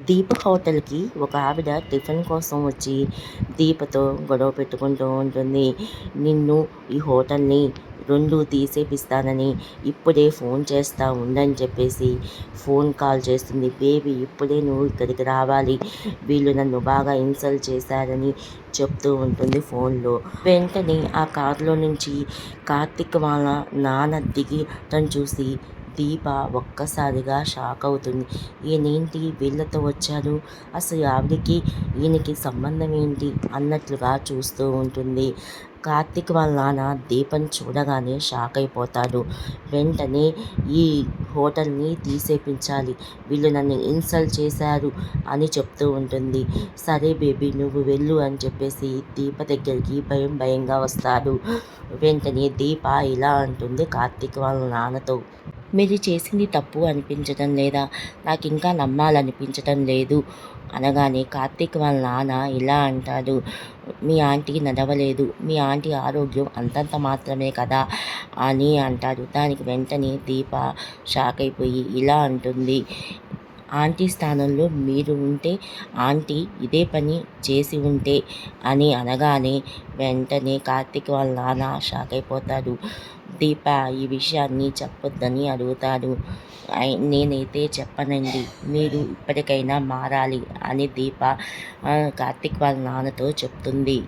దీప హోటల్కి ఒక ఆవిడ టిఫిన్ కోసం వచ్చి దీపతో గొడవ పెట్టుకుంటూ ఉంటుంది. నిన్ను ఈ హోటల్ని రెండు తీసేపిస్తానని ఇప్పుడే ఫోన్ చేస్తా ఉండని చెప్పేసి ఫోన్ కాల్ చేస్తుంది. బేబీ ఇప్పుడే నువ్వు ఇక్కడికి రావాలి. వీళ్ళు నన్ను బాగా ఇన్సల్ట్ చేశారని చెప్తూ ఉంటుంది ఫోన్లో. వెంటనే ఆ కారులో నుంచి కార్తిక్ వాళ్ళ నాన్న దిగి తను చూసి దీప ఒక్కసారిగా షాక్ అవుతుంది. ఈయనేంటి? వీళ్ళతో వచ్చారు? అసలు ఆవిడకి ఈయనకి సంబంధం ఏంటి? అన్నట్లుగా చూస్తూ ఉంటుంది. కార్తీక్ వాళ్ళ నాన్న దీపం చూడగానే షాక్ అయిపోతాడు. వెంటనే ఈ హోటల్ని తీసేపించాలి. వీళ్ళు నన్ను ఇన్సల్ట్ చేశారు అని చెప్తూ ఉంటుంది. సరే బేబీ నువ్వు వెళ్ళు అని చెప్పేసి దీప దగ్గరికి భయం భయంగా వస్తాడు. వెంటనే దీప ఇలా అంటుంది కార్తీక్ వాళ్ళ నాన్నతో. మీరు చేసింది తప్పు అనిపించడం లేదా నాకు ఇంకా నమ్మాలనిపించడం లేదు అనగానే కార్తీక్ వాళ్ళ నాన్న ఇలా అంటాడు మీ ఆంటీ నడవలేదు మీ ఆంటీ ఆరోగ్యం అంతంత మాత్రమే కదా అని అంటాడు. దానికి వెంటనే దీప షాక్ అయిపోయి ఇలా అంటుంది ఆంటీ స్థానంలో మీరు ఉంటే ఆంటీ ఇదే పని చేసి ఉంటే అని అనగానే వెంటనే కార్తీక్ వాళ్ళ నాన్న షాక్ అయిపోతాడు. దీప ఈ విషయాన్ని చెప్పొద్దని అడుగుతాడు. నేనైతే చెప్పనండి. మీరు ఇప్పటికైనా మారాలి అని దీప కార్తిక్ వాళ్ళ నాన్నతో చెప్తుంది.